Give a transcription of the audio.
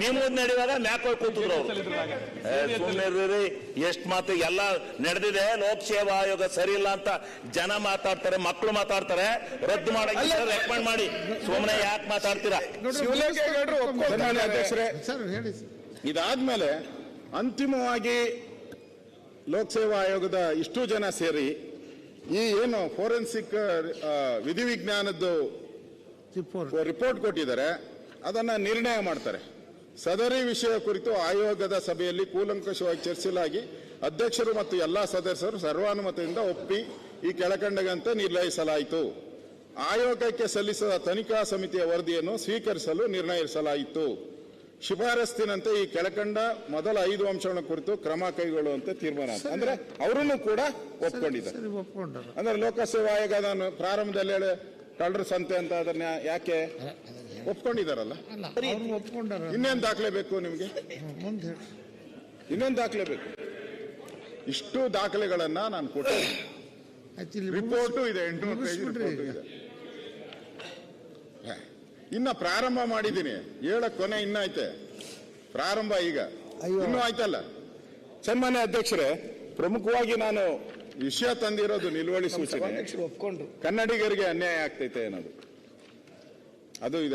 ನೀವು ನಡೆಯುವಾಗ ಮ್ಯಾಕ್ ಹೋಗಿ ಕೂತಿದ್ರು ಅವರು. ಸುಮ್ಮನೆ ಎಷ್ಟ್ ಮಾತು ಎಲ್ಲ ನಡೆದಿದೆ ಲೋಕಸೇವಾ ಆಯೋಗ ಸರಿ ಇಲ್ಲ ಅಂತ ಜನ ಮಾತಾಡ್ತಾರೆ ಮಕ್ಕಳು ಮಾತಾಡ್ತಾರೆ ರದ್ದು ಮಾಡಕ್ಕೆ ರೆಕಮೆಂಡ್ ಮಾಡಿ. ಸುಮ್ಮನೆ ಯಾಕೆ ಮಾತಾಡ್ತೀರಾ. ಇದಾದ್ಮೇಲೆ ಅಂತಿಮವಾಗಿ ಲೋಕಸೇವಾ ಆಯೋಗದ ಇಷ್ಟು ಜನ ಸೇರಿ ಈ ಏನು ಫೋರೆನ್ಸಿಕ್ ವಿಧಿವಿಜ್ಞಾನದ್ದು ರಿಪೋರ್ಟ್. ರಿಪೋರ್ಟ್ ಕೊಟ್ಟಿದ್ದಾರೆ ಅದನ್ನ ನಿರ್ಣಯ ಮಾಡ್ತಾರೆ. ಸದರಿ ವಿಷಯ ಕುರಿತು ಆಯೋಗದ ಸಭೆಯಲ್ಲಿ ಕೂಲಂಕಷವಾಗಿ ಚರ್ಚಿಸಲಾಗಿ ಅಧ್ಯಕ್ಷರು ಮತ್ತು ಎಲ್ಲಾ ಸದಸ್ಯರು ಸರ್ವಾನುಮತದಿಂದ ಒಪ್ಪಿ ಈ ಕೆಳಕಂಡಗಂತೆ ನಿರ್ಣಯಿಸಲಾಯಿತು. ಆಯೋಗಕ್ಕೆ ಸಲ್ಲಿಸಿದ ತನಿಖಾ ಸಮಿತಿಯ ವರದಿಯನ್ನು ಸ್ವೀಕರಿಸಲು ನಿರ್ಣಯಿಸಲಾಯಿತು. ಶಿಫಾರಸ್ತಿನಂತೆ ಈ ಕೆಳಕಂಡ ಮೊದಲ ಐದು ಅಂಶಗಳ ಕುರಿತು ಕ್ರಮ ಕೈಗೊಳ್ಳುವಂತೆ ತೀರ್ಮಾನ. ಅಂದ್ರೆ ಅವರನ್ನು ಕೂಡ ಒಪ್ಕೊಂಡಿದ್ದಾರೆ. ಅಂದ್ರೆ ಲೋಕಸೇವಾ ಆಯೋಗ ನಾನು ಪ್ರಾರಂಭದಲ್ಲಿ ಹೇಳಿ ಕಳ್ಳರ ಸಂತೆ ಅಂತ ಅದನ್ನ ಯಾಕೆ? ಒಪ್ಕೊಂಡಿದಾರಲ್ಲ? ಒಪ್ಕೊಂಡಾರ ಇನ್ನೇನ್ ದಾಖಲೆ ಬೇಕು ನಿಮ್ಗೆ? ಮುಂದೆ ಇನ್ನೇನ್ ದಾಖಲೆ ಬೇಕು. ಇಷ್ಟು ದಾಖಲೆಗಳನ್ನ ನಾನು ಕೊಟ್ಟೆ ರಿಪೋರ್ಟು ಇದೆ ಎಂಟುನೂರು ಪೇಜ್ ಇದೆ. ಇನ್ನ ಪ್ರಾರಂಭ ಮಾಡಿದ್ದೀನಿ. ಹೇಳಕ್ ಕೊನೆ ಇನ್ನ ಐತೆ. ಪ್ರಾರಂಭ ಈಗ. ಇನ್ನೂ ಆಯ್ತಲ್ಲ? ಸನ್ಮಾನ್ಯ ಅಧ್ಯಕ್ಷರೇ ಪ್ರಮುಖವಾಗಿ ನಾನು ವಿಷಯ ತಂದಿರೋದು ನಿಲುವಳಿ ಸೂಚನೆ. ಕನ್ನಡಿಗರಿಗೆ ಅನ್ಯಾಯ ಆಗ್ತೈತೆ ಅನ್ನೋದು. ಅದು ಇದೆ.